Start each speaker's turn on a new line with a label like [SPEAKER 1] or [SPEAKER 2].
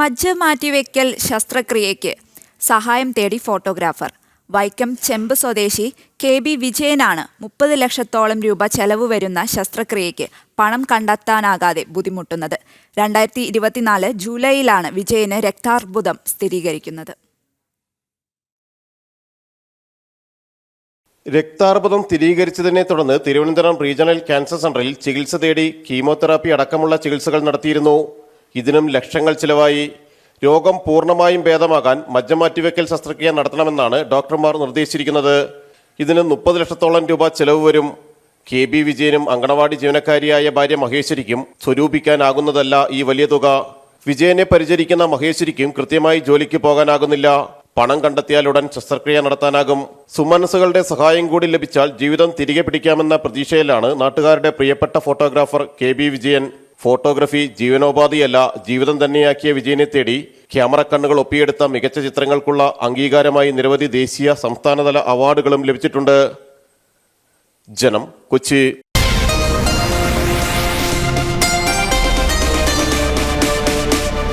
[SPEAKER 1] മജ്ജ മാറ്റിവെക്കൽ ശസ്ത്രക്രിയയ്ക്ക് സഹായം തേടി ഫോട്ടോഗ്രാഫർ. വൈക്കം ചെമ്പ് സ്വദേശി കെ ബി വിജയനാണ് മുപ്പത് ലക്ഷത്തോളം രൂപ ചെലവ് വരുന്ന ശസ്ത്രക്രിയയ്ക്ക് പണം കണ്ടെത്താനാകാതെ ബുദ്ധിമുട്ടുന്നത്. രണ്ടായിരത്തി ഇരുപത്തിനാല് ജൂലൈയിലാണ് വിജയന് രക്താർബുദം സ്ഥിരീകരിക്കുന്നത്.
[SPEAKER 2] രക്താർബുദം സ്ഥിരീകരിച്ചതിനെ തുടർന്ന് തിരുവനന്തപുരം റീജിയണൽ ക്യാൻസർ സെന്ററിൽ ചികിത്സ തേടി കീമോതെറാപ്പി അടക്കമുള്ള ചികിത്സകൾ നടത്തിയിരുന്നു. ഇതിനും ലക്ഷങ്ങൾ ചിലവായി. രോഗം പൂർണമായും ഭേദമാകാൻ മജ്ജ മാറ്റിവെക്കൽ ശസ്ത്രക്രിയ നടത്തണമെന്നാണ് ഡോക്ടർമാർ നിർദ്ദേശിച്ചിരിക്കുന്നത്. ഇതിന് മുപ്പത് ലക്ഷത്തോളം രൂപ ചെലവ് വരും. കെ ബി വിജയനും അങ്കണവാടി ജീവനക്കാരിയായ ഭാര്യ മഹേശ്വരിക്കും സ്വരൂപിക്കാനാകുന്നതല്ല ഈ വലിയ തുക. വിജയനെ പരിചരിക്കുന്ന മഹേശ്വരിക്കും കൃത്യമായി ജോലിക്ക് പോകാനാകുന്നില്ല. പണം കണ്ടെത്തിയാൽ ഉടൻ ശസ്ത്രക്രിയ നടത്താനാകും. സുമനസുകളുടെ സഹായം കൂടി ലഭിച്ചാൽ ജീവിതം തിരികെ പിടിക്കാമെന്ന പ്രതീക്ഷയിലാണ് നാട്ടുകാരുടെ പ്രിയപ്പെട്ട photographer K B Vijayan. Photography ജീവനോപാധിയല്ല ജീവിതം തന്നെയാക്കിയ വിജയനെ തേടി ക്യാമറ കണ്ണുകൾ ഒപ്പിയെടുത്ത മികച്ച ചിത്രങ്ങൾക്കുള്ള അംഗീകാരമായി നിരവധി ദേശീയ സംസ്ഥാനതല അവാർഡുകളും ലഭിച്ചിട്ടുണ്ട്. ജനം കൊച്ചി.